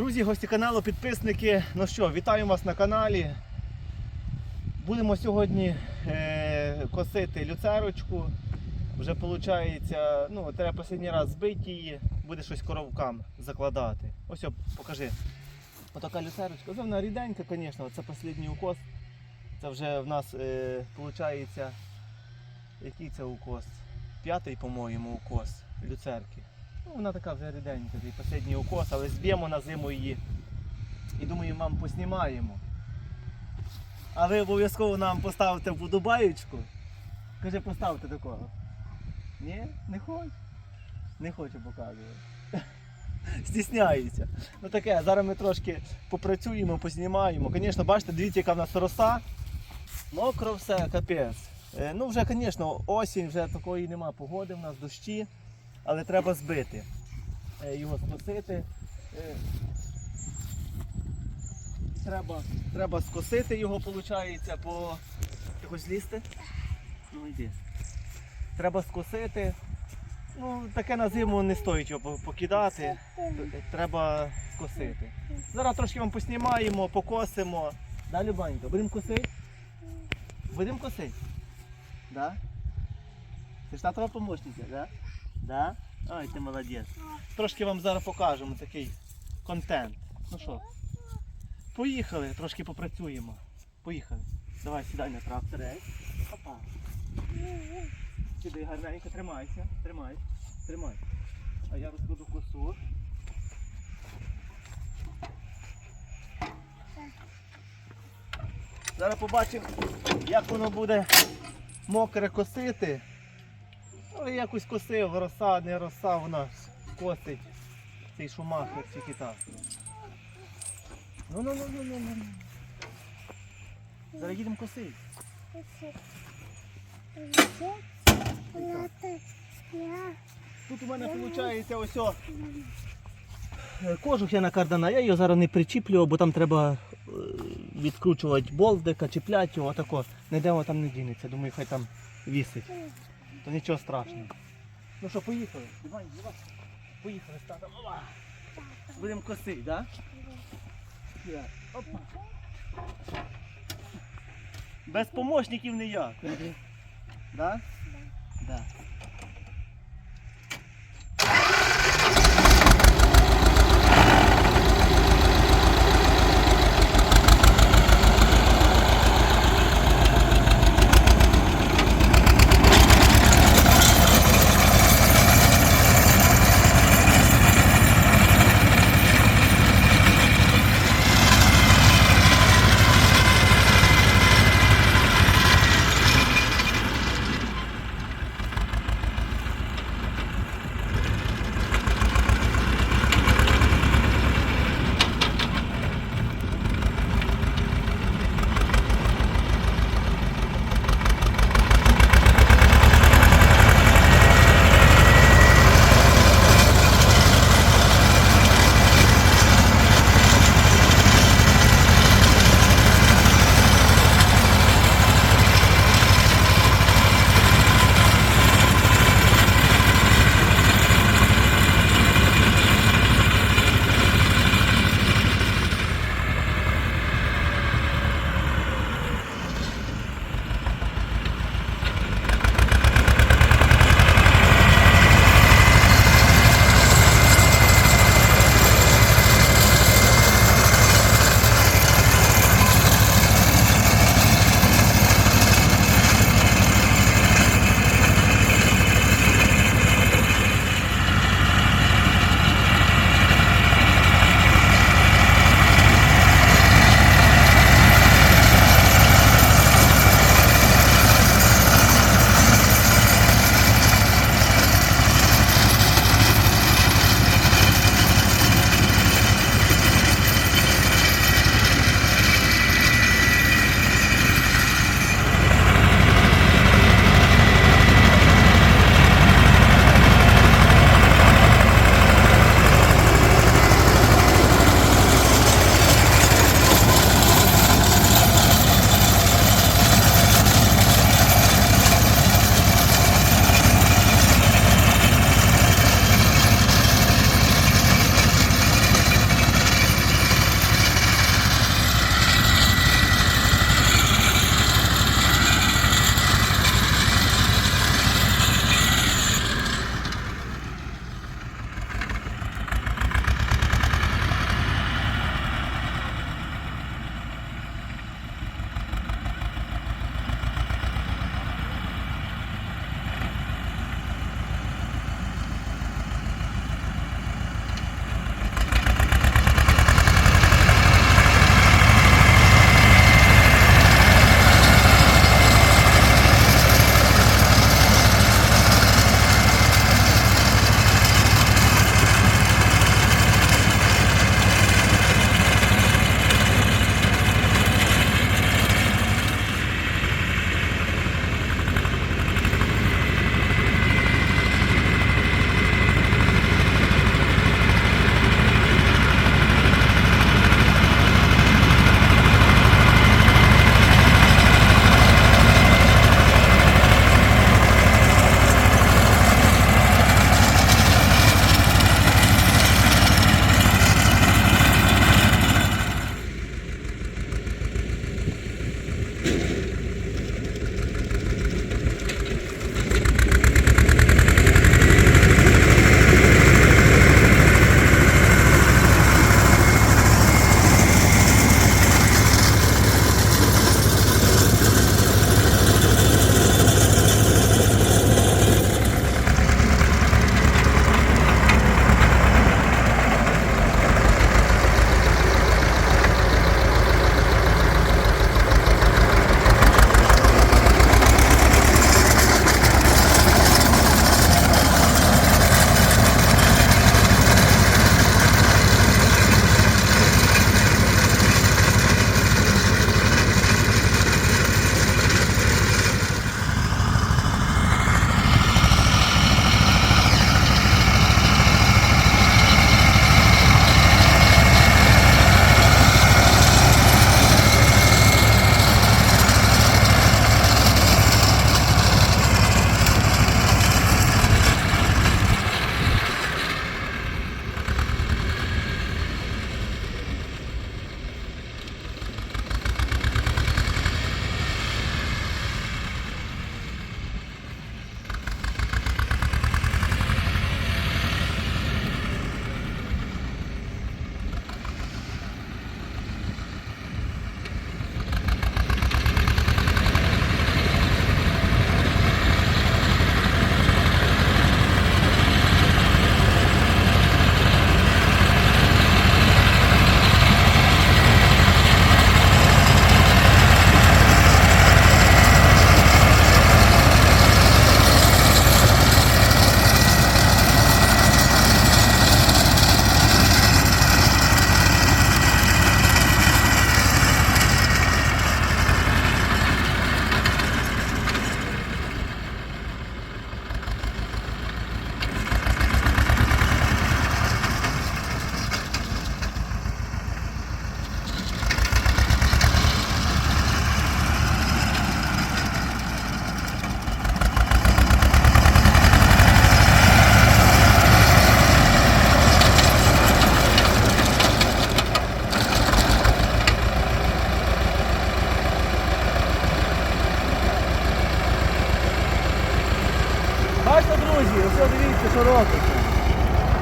Друзі, гості каналу, підписники. Ну що, вітаю вас на каналі. Будемо сьогодні е, косити люцерочку. Вже виходить, ну, треба останній раз збити її, буде щось коровкам закладати. Ось, о, покажи. Отака люцерочка. Це вона ріденька, звісно, це останній укос. Це вже в нас е, виходить, який це укос? П'ятий, по-моєму, укос люцерки. Ну, вона така вже ріденька, останній укос, але зб'ємо на зиму її. І думаю, мам поснімаємо. А ви обов'язково нам поставите вподобаєчку. Каже, поставте такого. Ні, не хочу. Не хочу показувати. Стісняється. Ну таке, зараз ми трошки попрацюємо, познімаємо. Звісно, бачите, дивіться, яка в нас роса. Мокро все, капець. Е, Ну, вже, звісно, осінь, вже такої нема погоди, в нас дощі, але треба збити. Е, Його скосити. Е, Треба, треба скосити його, виходить, по. Ти хочеш злізти? Ну йди. Треба скосити. Ну, таке на зиму не стоїть його покидати. Треба скосити. Зараз трошки вам поснімаємо, покосимо. Да, Любанька, будемо косити? Будемо косити? Да? Ти ж татова помощниця, да? Да? Ой, ти молодець. Трошки вам зараз покажемо такий контент. Ну що? Поїхали, трошки попрацюємо. Поїхали. Давай сідай на трактор. ей. Опа. Сідай гарненько, тримайся, тримай, тримай. А я розкладу косу. Зараз побачимо, як воно буде мокре косити. Я якось косив, роса, не роса, вона косить цей шумахер тільки так. Ну ну ну ну ну ну. Зараз їдемо косити. Тут у мене виходить ось кожух я на кардана, я його зараз не причіплював, бо там треба е, відкручувати болтика, чіпляти його, отако. Ніде воно там не дінеться, думаю, хай там вісить. То нічого страшного. Ну що, поїхали? Іван, давай. поїхали з татом. Опа. Будемо косити, так? Да? Опа. Без помощників ніяк. Да? Да.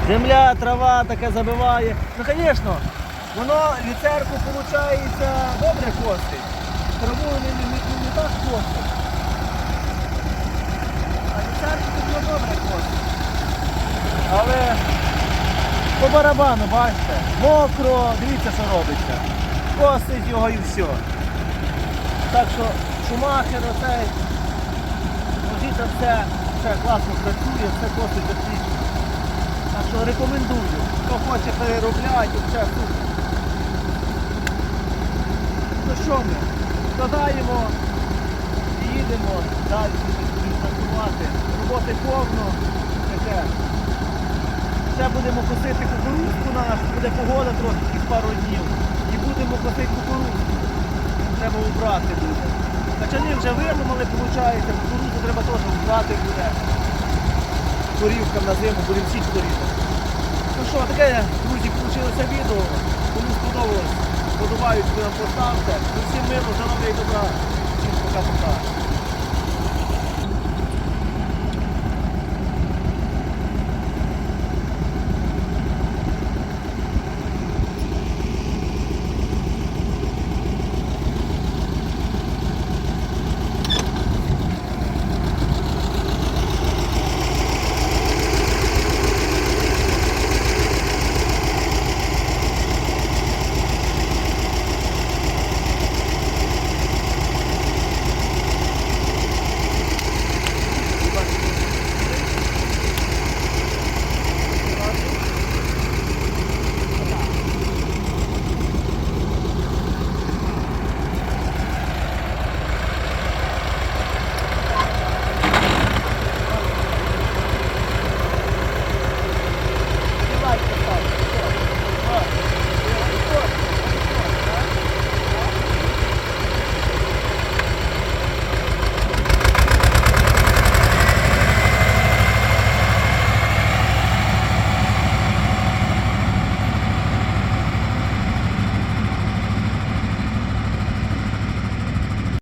Земля, трава таке забиває. Ну, звісно, воно люцерку, виходить, добре косить. Траву не, не, не, не так косить. А люцерку тут добре косить. Але по барабану, бачите, мокро, дивіться, що робиться. Косить його і все. Так що шумахер оцей, Логіта все, все класно працює, все косить отлично. Що рекомендую. Хто хоче переробляти, все супер. Ну що ми? Складаємо і їдемо далі працювати. Роботи повно. Таке. Ще будемо косити кукурузку нашу, буде погода якісь пару днів. І будемо косити кукурузку. Треба убрати буде. Качани вже виломали, виходить, кукурузу треба теж убрати буде. Корівкам на зиму, будемо всі корівки. Ну що, таке, друзі, вийшло відео. Кому сподобалось, подобають, ви нам поставте. Усім миру, здоров'я і добра. Всім пока-пока.